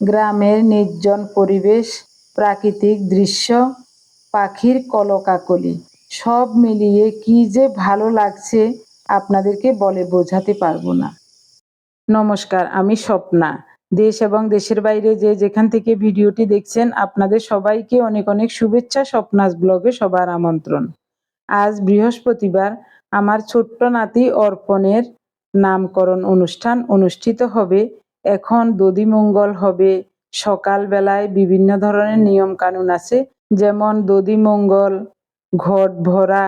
গ্রামের নির্জন পরিবেশ, প্রাকৃতিক দৃশ্য, পাখির কলকাকলি, সব মিলিয়ে কি যে ভালো লাগছে আপনাদেরকে বলে বোঝাতে পারব না। নমস্কার, আমি স্বপ্না। দেশ এবং দেশের বাইরে যে যেখান থেকে ভিডিওটি দেখছেন, আপনাদের সবাইকে অনেক অনেক শুভেচ্ছা, স্বপ্নাস ব্লগে সবার আমন্ত্রণ। আজ বৃহস্পতিবার আমার ছোট্ট নাতি অর্পণের নামকরণ অনুষ্ঠান অনুষ্ঠিত হবে এখন দধিমঙ্গল হবে। সকালবেলায় বিভিন্ন ধরনের নিয়ম কানুন আছে, যেমন দধিমঙ্গল, ঘট ভরা,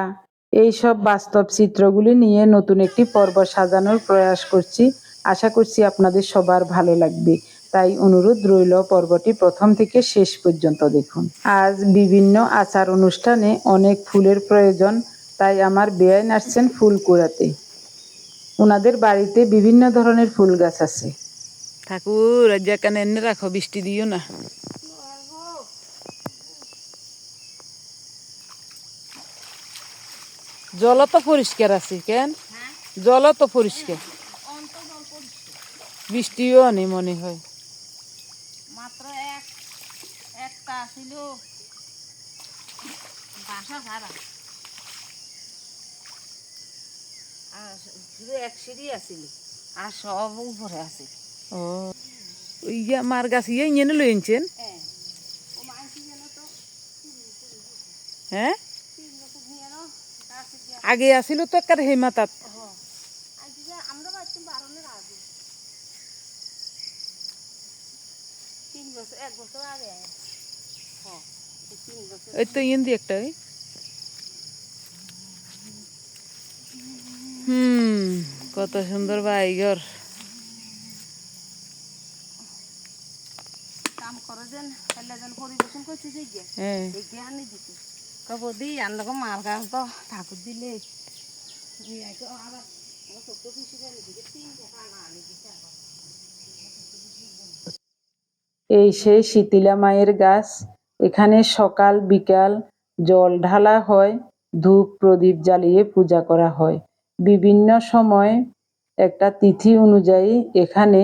এইসব বাস্তব চিত্রগুলি নিয়ে নতুন একটি পর্ব সাজানোর প্রয়াস করছি। আশা করছি আপনাদের সবার ভালো লাগবে। তাই অনুরোধ রইল পর্বটি প্রথম থেকে শেষ পর্যন্ত দেখুন। আজ বিভিন্ন আচার অনুষ্ঠানে অনেক ফুলের প্রয়োজন, তাই আমার বেআইন আসছেন ফুল কুড়াতে। ওনাদের বাড়িতে বিভিন্ন ধরনের ফুল গাছ আছে। ঠাকুর আজ এখানে এনে রাখো বৃষ্টি দিও না। জল তো পরিষ্কার আছে কেন? জল তো পরিষ্কার। বৃষ্টিও নেই মনে হয়। মাত্র এক একটা ছিল বাসা ভাড়া। আর শুধু এক সিঁড়ি আছিল আর সব উপরে আছে। ও ইয়া মার গাছ ইয়ে ইয়ে লই আনছেন হ্যাঁ আগে আসিল তো একার হেমা তাত আজ যে আমরা বাচ্চা বারণের আগে তিন বছর এক বছর হ্যাঁ এই তো ইয়েন দি একটা হুম কত সুন্দর বাইগর কাম করে যেন তাহলে যেন পরিবেশন করছে সেই গিয়ে হ্যাঁ এই জ্ঞান দিতে কব দি আনলো মার গাছ তো ঠাকুর দিলে। এই সেই শীতিলা মায়ের গাছ এখানে সকাল বিকাল জল ঢালা হয় ধূপ প্রদীপ জ্বালিয়ে পূজা করা হয়। বিভিন্ন সময় একটা তিথি অনুযায়ী এখানে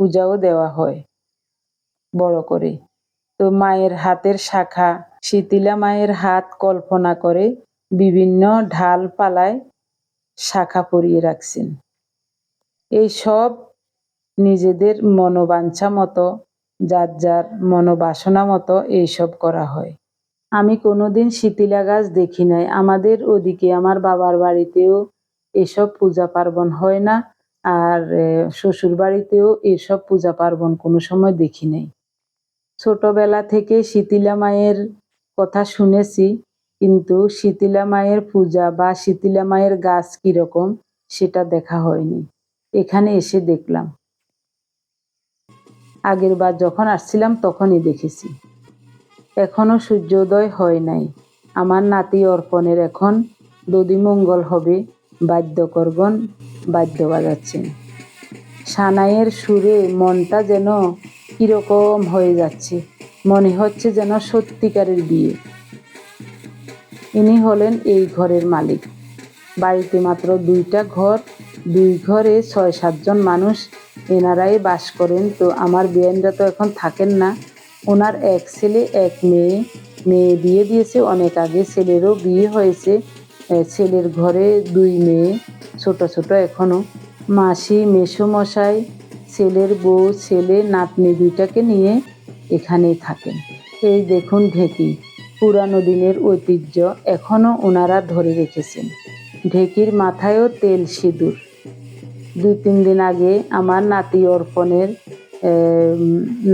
পূজাও দেওয়া হয়। বড় করে। তো মায়ের হাতের শাখা শীতিলা মায়ের হাত কল্পনা করে বিভিন্ন ঢাল পালায় শাখা পরিয়ে রাখছেন। এই সব নিজেদের মনোবাঞ্ছা মতো, যার যার মনোবাসনা মতো এইসব করা হয়। আমি কোনোদিন শীতিলা গাছ দেখি নাই। আমাদের ওদিকে আমার বাবার বাড়িতেও এসব পূজা পার্বণ হয় না। আর শ্বশুর বাড়িতেও এসব পূজা পার্বণ কোনো সময় দেখি নাই। ছোটবেলা থেকে শীতিলা মায়ের কথা শুনেছি, কিন্তু শীতিলা মায়ের পূজা বা শীতিলা মায়ের গাছ কীরকম সেটা দেখা হয়নি। এখানে এসে দেখলাম। আগের বার যখন আসছিলাম তখনই দেখেছি। এখনও সূর্যোদয় হয় নাই। আমার নাতি অর্পণের এখন দধিমঙ্গল হবে বাদ্যকরগণ বাদ্য বাজাচ্ছেন সানাইয়ের সুরে মনটা যেন কীরকম হয়ে যাচ্ছে। মনে হচ্ছে যেন সত্যিকারের বিয়ে। ইনি হলেন এই ঘরের মালিক। বাড়িতে মাত্র দুইটা ঘর, দুই ঘরে ছয় সাতজন মানুষ। এনারাই বাস করেন। তো আমার বিয়ানরা তো এখন থাকেন না। ওনার এক ছেলে, এক মেয়ে। মেয়ে বিয়ে দিয়েছে। অনেক আগে ছেলেরও বিয়ে হয়েছে। ছেলের ঘরে দুই মেয়ে, ছোট ছোট এখনও মাসি, মেসোমশাই ছেলের বউ, ছেলে, নাতনি দুইটাকে নিয়ে এখানেই থাকেন। এই দেখুন ঢেকি, পুরানো দিনের ঐতিহ্য এখনও ওনারা ধরে রেখেছেন। ঢেকির মাথায়ও তেল সিঁদুর। দুই, তিন দিন আগে আমার নাতি অর্পণের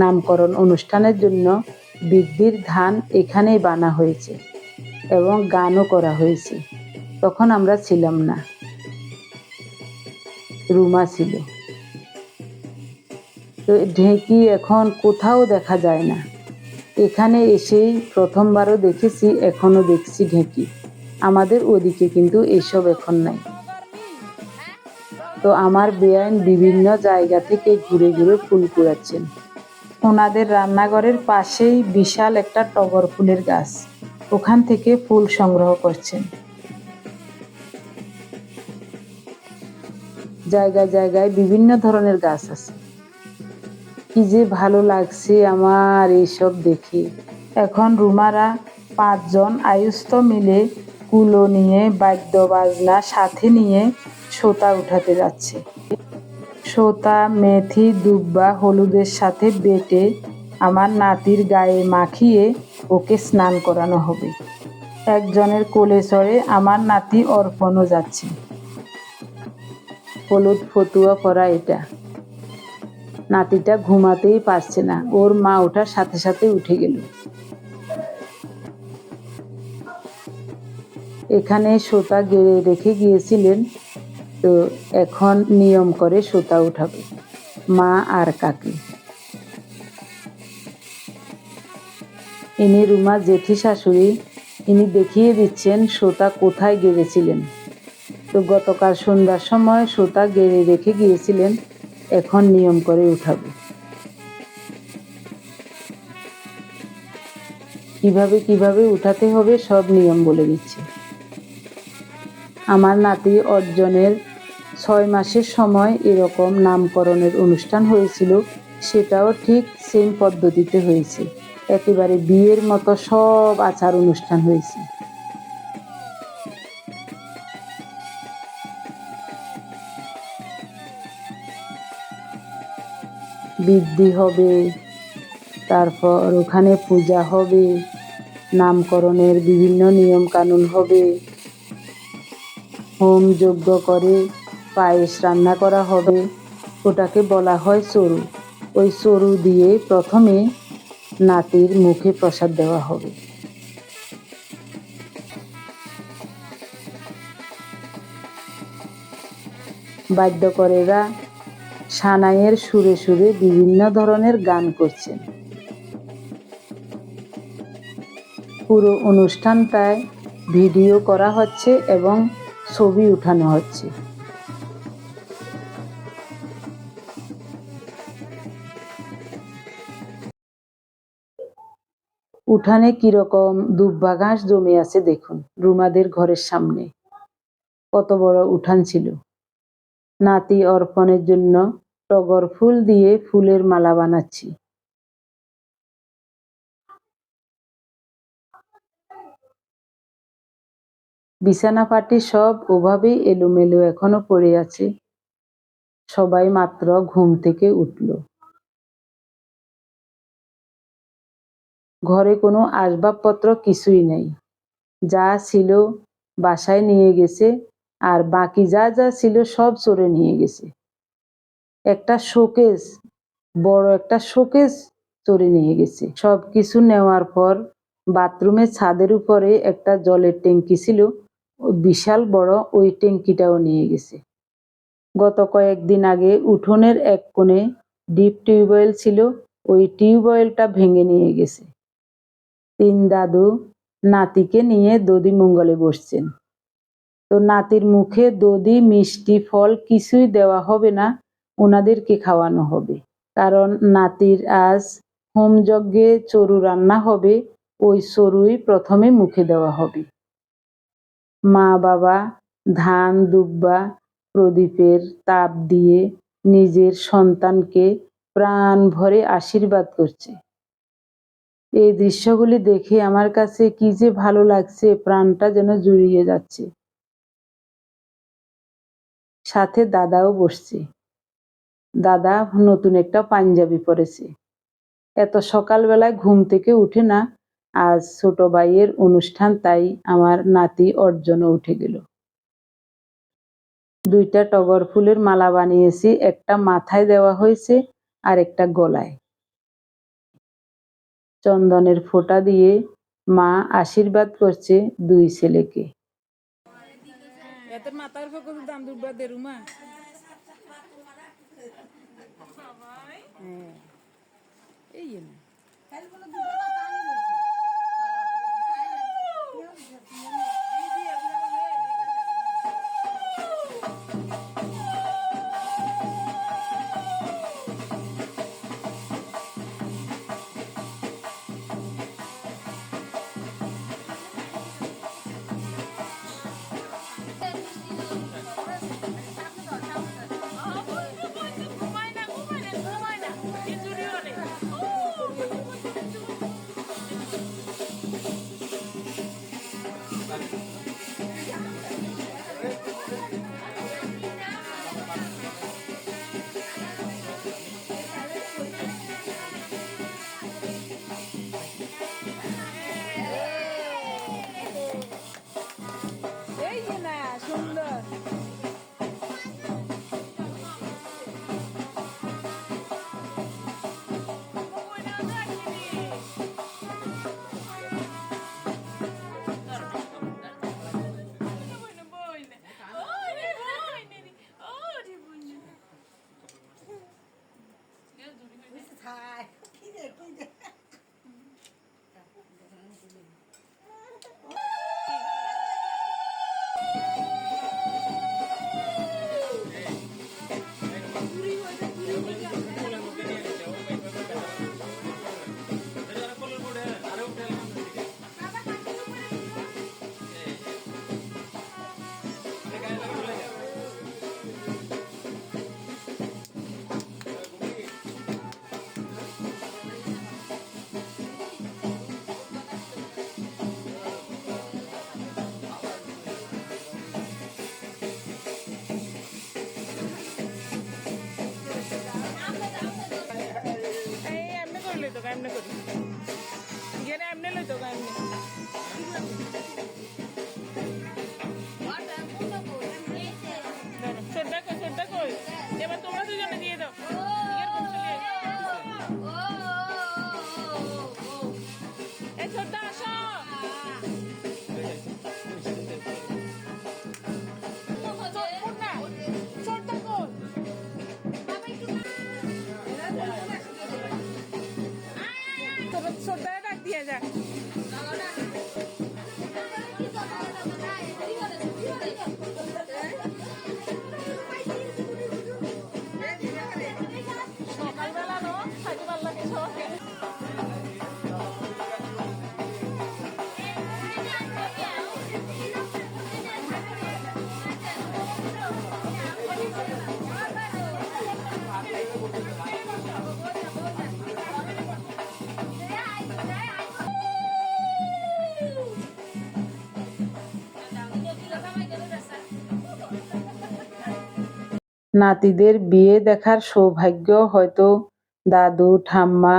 নামকরণ অনুষ্ঠানের জন্য বৃদ্ধির ধান এখানেই বানা হয়েছে এবং গানও করা হয়েছে। তখন আমরা ছিলাম না। রুমা ছিল। ঢেঁকি এখন কোথাও দেখা যায় না। এখানে এসেই প্রথমবারও দেখেছি এখনও দেখছি ঢেঁকি। আমাদের ওদিকে কিন্তু এসব এখন নাই। তো আমার বেআইন বিভিন্ন জায়গা থেকে ঘুরে ঘুরে ফুল কুড়াচ্ছেন। ওনাদের রান্নাঘরের পাশেই বিশাল একটা টগর ফুলের গাছ। ওখান থেকে ফুল সংগ্রহ করছেন। জায়গায় জায়গায় বিভিন্ন ধরনের গাছ আছে। কি যে ভালো লাগছে আমার এইসব দেখে। এখন রুমারা পাঁচজন আয়ুস্ত মিলে কুলো নিয়ে বাদ্য বাজনা সাথে নিয়ে সোতা উঠাতে যাচ্ছে। সোতা, মেথি, দুব্বা, হলুদের সাথে বেটে আমার নাতির গায়ে মাখিয়ে ওকে স্নান করানো হবে। একজনের কোলে চড়ে আমার নাতি অর্পণও যাচ্ছে। হলুদ ফতুয়া পরা এটা। নাতিটা ঘুমাতেই পারছে না। ওর মা ওঠার সাথে সাথে উঠে গেল। এখানে সোতা গেড়ে রেখে গিয়েছিলেন, তো এখন নিয়ম করে সোতা উঠাবে, মা আর কাকি। ইনি রুমা জেঠি শাশুড়ি, ইনি দেখিয়ে দিচ্ছেন সোতা কোথায় গেড়েছিলেন। তো গতকাল সন্ধ্যার সময় সোতা গেড়ে রেখে গিয়েছিলেন এখন নিয়ম করে উঠাবে। কীভাবে কীভাবে উঠাতে হবে সব নিয়ম বলে দিচ্ছে। আমার নাতি অর্জনের ছয় মাসের সময় এরকম নামকরণের অনুষ্ঠান হয়েছিল, সেটাও ঠিক সেম পদ্ধতিতে হয়েছে। একেবারে বিয়ের মতো সব আচার অনুষ্ঠান হয়েছে। বৃদ্ধি হবে। তারপর ওখানে পূজা হবে। নামকরণের বিভিন্ন নিয়ম কানুন হবে। হোম যজ্ঞ করে পায়েস রান্না করা হবে। ওটাকে বলা হয় চরু ওই চরু দিয়ে প্রথমে নাতির মুখে প্রসাদ দেওয়া হবে। বাদ্যকরেরা সানাইয়ের সুরে সুরে বিভিন্ন ধরনের গান করছেন। পুরো অনুষ্ঠানটায় ভিডিও করা হচ্ছে এবং ছবি উঠানো হচ্ছে। উঠানে কীরকম দুব্বা ঘাস জমে আছে দেখুন, রুমাদের ঘরের সামনে। কত বড় উঠান ছিল। নাতি অর্পণের জন্য টগর ফুল দিয়ে ফুলের মালা বানাচ্ছি। বিছানা পাটি সব ওভাবেই এলোমেলো এখনও পড়ে আছে। সবাই মাত্র ঘুম থেকে উঠল। ঘরে কোনো আসবাবপত্র কিছুই নেই। যা ছিল বাসায় নিয়ে গেছে আর বাকি যা যা ছিল সব চোরে নিয়ে গেছে। একটা শোকেস, বড় একটা শোকেস চুরি নিয়ে গেছে। সব কিছু নেওয়ার পর বাথরুমের ছাদের উপরে একটা জলের ট্যাঙ্কি ছিল, বিশাল বড় ওই ট্যাঙ্কিটাও নিয়ে গেছে। গত কয়েকদিন আগে উঠোনের এক কোণে ডিপ টিউবওয়েল ছিল, ওই টিউবওয়েলটা ভেঙে নিয়ে গেছে। তিন দাদু নাতিকে নিয়ে দদি মঙ্গলে বসছেন। তো নাতির মুখে দদি মিষ্টি ফল কিছুই দেওয়া হবে না ওনাদেরকে খাওয়ানো হবে। কারণ নাতির আজ হোমযজ্ঞে চরু রান্না হবে, ওই চরুই প্রথমে মুখে দেওয়া হবে। মা বাবা ধান, দুব্বা, প্রদীপের তাপ দিয়ে নিজের সন্তানকে প্রাণ ভরে আশীর্বাদ করছে। এই দৃশ্যগুলি দেখে আমার কাছে কি যে ভালো লাগছে, প্রাণটা যেন জুড়িয়ে যাচ্ছে। সাথে দাদাও বসছে। দাদা নতুন একটা পাঞ্জাবি পরেছে। এত সকালবেলায় ঘুম থেকে উঠে না, আজ ছোট ভাইয়ের অনুষ্ঠান, তাই আমার নাতি অর্জনও উঠে গেল। দুইটা টগর ফুলের মালা বানিয়েছি, একটা মাথায় দেওয়া হয়েছে আর একটা গলায়। চন্দনের ফোঁটা দিয়ে মা আশীর্বাদ করছে দুই ছেলেকে। দাম দুব্বা দে হ্যাঁ। এই না গা এমনি করি নাতিদের বিয়ে দেখার সৌভাগ্য হয়তো দাদু, ঠাম্মা,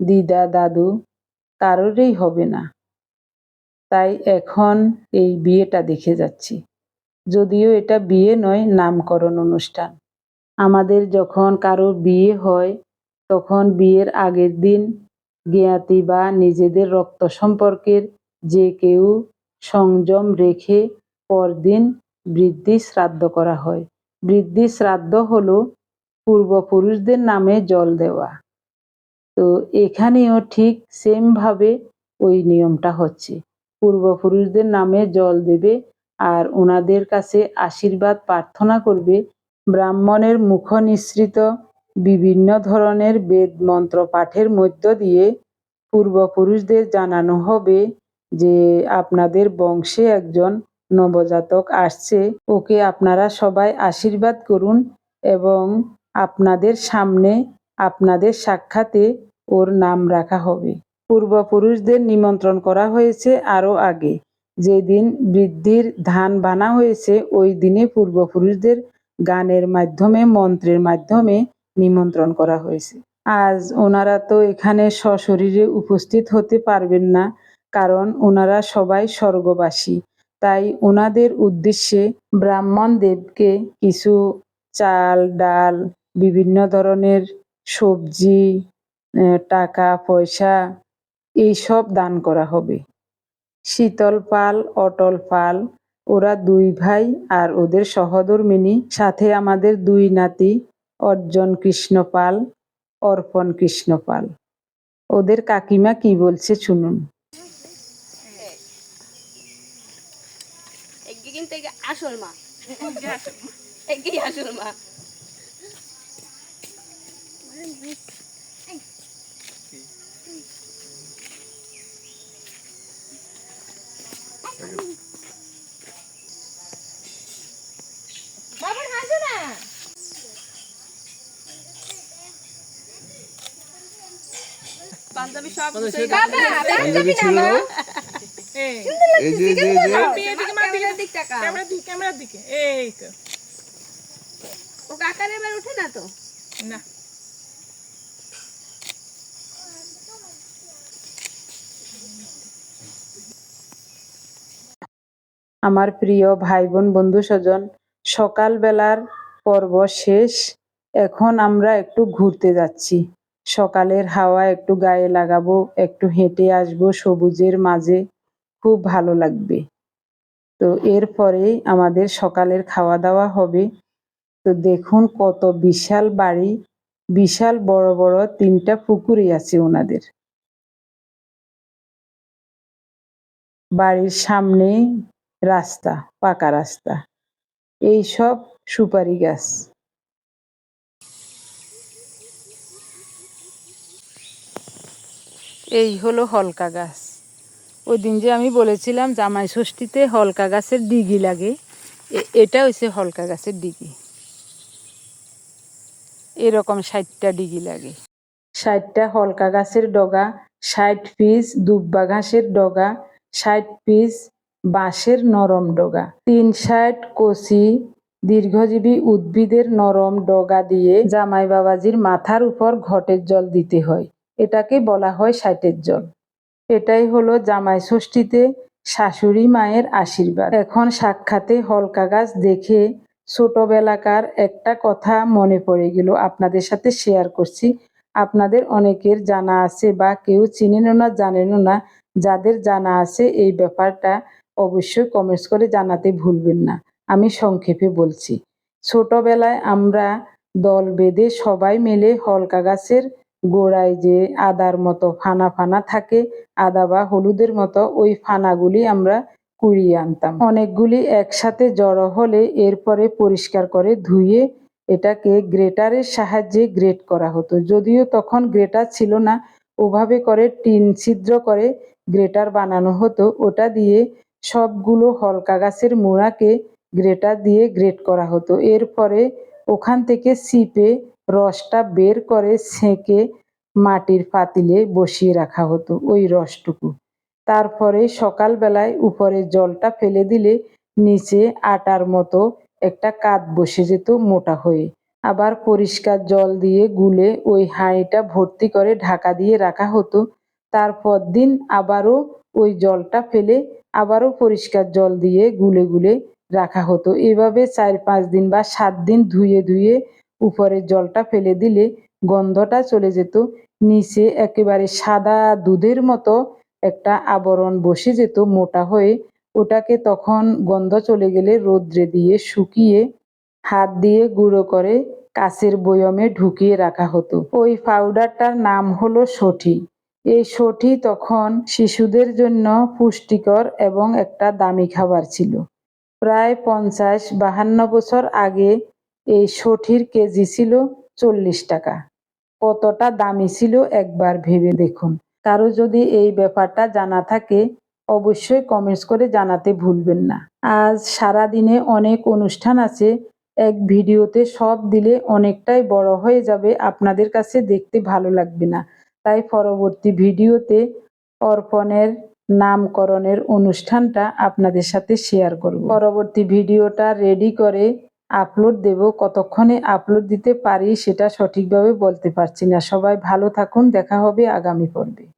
দিদা, দাদু কারোরই হবে না। তাই এখন এই বিয়েটা দেখে যাচ্ছি। যদিও এটা বিয়ে নয়, নামকরণ অনুষ্ঠান। আমাদের যখন কারও বিয়ে হয়, তখন বিয়ের আগের দিন জ্ঞাতি বা নিজেদের রক্ত সম্পর্কের যে কেউ সংযম রেখে পরদিন বৃদ্ধি শ্রাদ্ধ করা হয়। বৃদ্ধি শ্রাদ্ধ হলো পূর্বপুরুষদের নামে জল দেওয়া। তো এখানেও ঠিক সেম ভাবে ওই নিয়মটা হচ্ছে। পূর্বপুরুষদের নামে জল দেবে আর ওনাদের কাছে আশীর্বাদ প্রার্থনা করবে। ব্রাহ্মণের মুখ নিঃসৃত বিভিন্ন ধরনের বেদ মন্ত্র পাঠের মধ্য দিয়ে পূর্বপুরুষদের জানানো হবে যে আপনাদের বংশে একজন নবজাতক আসছে। ওকে আপনারা সবাই আশীর্বাদ করুন এবং আপনাদের সামনে আপনাদের সাক্ষাতে ওর নাম রাখা হবে। পূর্বপুরুষদের নিমন্ত্রণ করা হয়েছে আরও আগে। যেদিন বৃদ্ধির ধান বানা হয়েছে, ওই দিনে পূর্বপুরুষদের গানের মাধ্যমে, মন্ত্রের মাধ্যমে নিমন্ত্রণ করা হয়েছে। আজ ওনারা তো এখানে সশরীরে উপস্থিত হতে পারবেন না, কারণ ওনারা সবাই স্বর্গবাসী। তাই ওনাদের উদ্দেশ্যে ব্রাহ্মণ দেবকে কিছু চাল, ডাল, বিভিন্ন ধরনের সবজি টাকা, পয়সা এইসব দান করা হবে। শীতল পাল, অটল পাল, ওরা দুই ভাই আর ওদের সহধর্মিনী, সাথে আমাদের দুই নাতি, অর্জন কৃষ্ণ পাল, অর্পণ কৃষ্ণ পাল। ওদের কাকিমা কি বলছে শুনুন। কিন্তু এগি আসল মা। এগি আসল মা। পাঞ্জাবি সব বাবা পাঞ্জাবি না এই এই যে যে যে আপনি এদিকে মা দিকে দিক টাকা। ক্যামেরার দিকে ক্যামেরার দিকে। এই তো। ও কাকার এবার উঠে না তো? না। আমার প্রিয় ভাই বোন বন্ধু স্বজন সকালবেলার পর্ব শেষ। এখন আমরা একটু ঘুরতে যাচ্ছি। সকালের হাওয়া একটু গায়ে লাগাবো একটু হেঁটে আসব সবুজের মাঝে। খুব ভালো লাগবে। তো এরপরে আমাদের সকালের খাওয়া দাওয়া হবে। তো দেখুন কত বিশাল বাড়ি, বিশাল বড় বড় তিনটা পুকুরই আছে ওনাদের। বাড়ির সামনেই রাস্তা, পাকা রাস্তা। এই সব সুপারি গাছ। এই হলো হলকা গাছ। ওই দিন যে আমি বলেছিলাম জামাই ষষ্ঠীতে হলকা গাছের ডিগি লাগে এটা হচ্ছে হলকা গাছের ডিগি। এরকম ষাটটা ডিগি লাগে। ষাটটা হলকা গাছের ডগা, ষাট পিস দুব্বা ঘাসের ডগা, ষাট পিস বাঁশের নরম ডগা, তিন ষাট কচি দীর্ঘজীবী উদ্ভিদের নরম ডগা দিয়ে জামাই বাবাজির মাথার উপর ঘটের জল দিতে হয়। এটাকে বলা হয় ষাটের জল। এটাই হলো জামাই ষষ্ঠীতে শাশুড়ি মায়ের আশীর্বাদ। এখন সাক্ষাতে হলকা গাছ দেখে ছোটবেলাকার একটা কথা মনে পড়ে গেল। আপনাদের সাথে শেয়ার করছি। আপনাদের অনেকের জানা আছে বা কেউ চিনেনও না, জানেনও না। যাদের জানা আছে এই ব্যাপারটা অবশ্যই কমেন্টস করে জানাতে ভুলবেন না। আমি সংক্ষেপে বলছি। ছোটবেলায় আমরা দল বেঁধে সবাই মিলে হলকা গাছের গোড়ায় যে আদার মতো ফানা ফানা থাকে, আদা বা হলুদের মতো, ওই ফানাগুলি আমরা কুড়িয়ে আনতাম। অনেকগুলি একসাথে জড়ো হলে এরপরে পরিষ্কার করে ধুয়ে এটাকে গ্রেটারের সাহায্যে গ্রেট করা হতো। যদিও তখন গ্রেটার ছিল না, ওভাবে করে টিন ছিদ্র করে গ্রেটার বানানো হতো। ওটা দিয়ে সবগুলো হলকা গাছের মোড়াকে গ্রেটার দিয়ে গ্রেট করা হতো। এরপরে ওখান থেকে সিপে রসটা বের করে ছেঁকে মাটির পাতিলে বসিয়ে রাখা হতো ওই রসটুকু। তারপরে সকালবেলায় উপরে জলটা ফেলে দিলে নিচে আটার মতো একটা কাত বসে যেত মোটা হয়ে। আবার পরিষ্কার জল দিয়ে গুলে ওই হাঁড়িটা ভর্তি করে ঢাকা দিয়ে রাখা হতো। তারপর দিন আবারও ওই জলটা ফেলে আবারও পরিষ্কার জল দিয়ে গুলে গুলে রাখা হতো। এভাবে চার পাঁচ দিন বা সাত দিন ধুয়ে ধুয়ে উপরের জলটা ফেলে দিলে গন্ধটা চলে যেত। নিচে একেবারে সাদা দুধের মতো একটা আবরণ বসে যেত মোটা হয়ে। ওটাকে তখন গন্ধ চলে গেলে রোদ্রে দিয়ে শুকিয়ে হাত দিয়ে গুঁড়ো করে কাছের বয়মে ঢুকিয়ে রাখা হতো। ওই পাউডারটার নাম হলো সঠি। এই সঠি তখন শিশুদের জন্য পুষ্টিকর এবং একটা দামি খাবার ছিল। প্রায় পঞ্চাশ, বাহান্ন বছর আগে এই সঠির কেজি ছিল চল্লিশ টাকা। কতটা দামি ছিল একবার ভেবে দেখুন। কারও যদি এই ব্যাপারটা জানা থাকে, অবশ্যই কমেন্টস করে জানাতে ভুলবেন না। আজ সারা দিনে অনেক অনুষ্ঠান আছে, এক ভিডিওতে সব দিলে অনেকটাই বড় হয়ে যাবে আপনাদের কাছে দেখতে ভালো লাগবে না। তাই পরবর্তী ভিডিওতে অর্পণের নামকরণের অনুষ্ঠানটা আপনাদের সাথে শেয়ার করব। পরবর্তী ভিডিওটা রেডি করে আপলোড দেব, কতক্ষণে আপলোড দিতে পারি সেটা সঠিকভাবে বলতে পারছি না। সবাই ভালো থাকুন, দেখা হবে আগামী পর্বে।